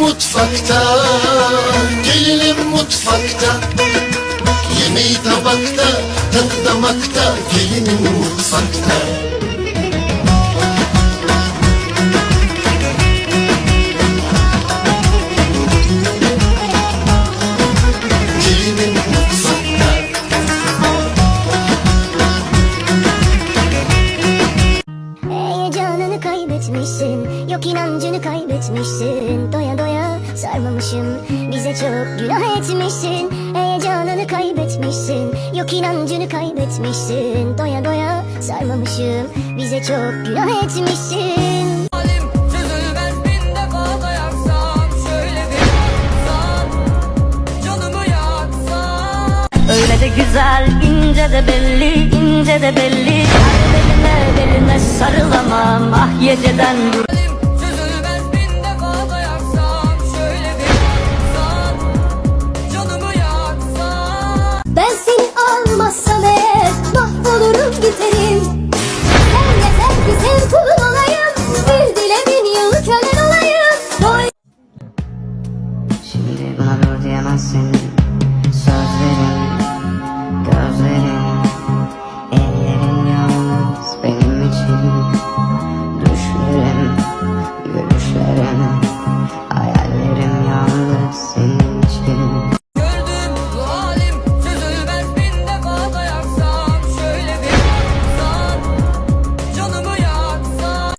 mutfakta Gelinim mutfakta. Yemeği tabakta Tadı damakta Gelinim mutfakta. Gelinim Kaybetmişsin. Yok inancını kaybetmişsin. Doya doya sarmamışım. Bize çok günah etmişsin. Heyecanını kaybetmişsin. Yok inancını kaybetmişsin. Doya doya sarmamışım. Bize çok günah etmişsin. Öyle de güzel, ince de belli, ince de belli. Şöyle bir yaksam Canımı yaksam. Ben seni almazsam eğer Mahvolurum biterim. Sen yeter ki kulun olayım Bir dile bin kölen olayım. Doy Şimdi buna dur diyemezsin